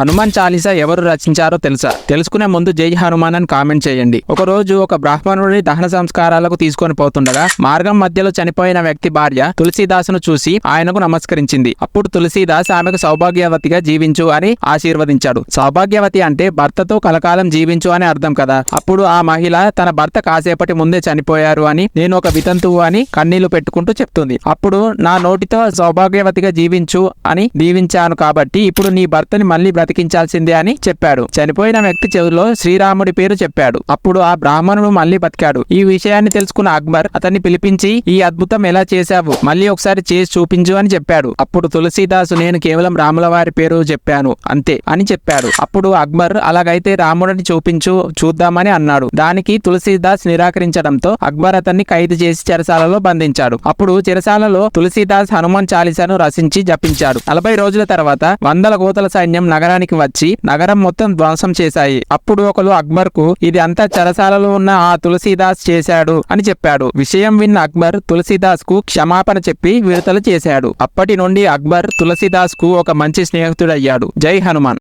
హనుమాన్ చాలీసా ఎవరు రచించారో తెలుసా? తెలుసుకునే ముందు జై హనుమాన్ అని కామెంట్ చేయండి. ఒక రోజు ఒక బ్రాహ్మణుడి దహన సంస్కారాలకు తీసుకొని పోతుండగా మార్గం మధ్యలో చనిపోయిన వ్యక్తి భార్య తులసీదాసును చూసి ఆయనకు నమస్కరించింది. అప్పుడు తులసీదాస్ ఆమెకు సౌభాగ్యవతిగా జీవించు అని ఆశీర్వదించాడు. సౌభాగ్యవతి అంటే భర్తతో కలకాలం జీవించు అని అర్థం కదా. అప్పుడు ఆ మహిళ తన భర్త కాసేపటి ముందే చనిపోయారు అని నేను ఒక వితంతువు అని కన్నీళ్ళు పెట్టుకుంటూ చెప్తుంది. అప్పుడు నా నోటితో సౌభాగ్యవతిగా జీవించు అని దీవించాను కాబట్టి ఇప్పుడు నీ భర్తని మళ్ళీ బతికించాల్సిందే అని చెప్పాడు. చనిపోయిన వ్యక్తి చెవిలో శ్రీరాముడి పేరు చెప్పాడు. అప్పుడు ఆ బ్రాహ్మణుడు మళ్ళీ బతికాడు. ఈ విషయాన్ని తెలుసుకున్న అక్బర్ అతన్ని పిలిపించి ఈ అద్భుతం ఎలా చేశావు? మళ్ళీ ఒకసారి చేసి చూపించు అని చెప్పాడు. అప్పుడు తులసీదాసు నేను కేవలం రాముల వారి పేరు చెప్పాను అంతే అని చెప్పాడు. అప్పుడు అక్బర్ అలాగైతే రాముడిని చూపించు చూద్దామని అన్నాడు. దానికి తులసీదాస్ నిరాకరించడంతో అక్బర్ అతన్ని ఖైదు చేసి చెరసాలలో బంధించాడు. అప్పుడు చెరసాలలో తులసీదాస్ హనుమాన్ చాలీసాను రచించి జపించాడు. నలభై రోజుల తర్వాత వందల కోతల సైన్యం నగరానికి వచ్చి నగరం మొత్తం ధ్వంసం చేశాయి. అప్పుడు ఒకరు అక్బర్కు ఇది అంతా చెరసాలలో ఉన్న ఆ తులసీదాస్ చేశాడు అని చెప్పాడు. విషయం విన్న అక్బర్ తులసీదాస్కు క్షమాపణ చెప్పి విడుదల చేశాడు. అప్పటి నుండి అక్బర్ తులసీదాస్కు ఒక మంచి స్నేహితుడయ్యాడు. జై హనుమాన్.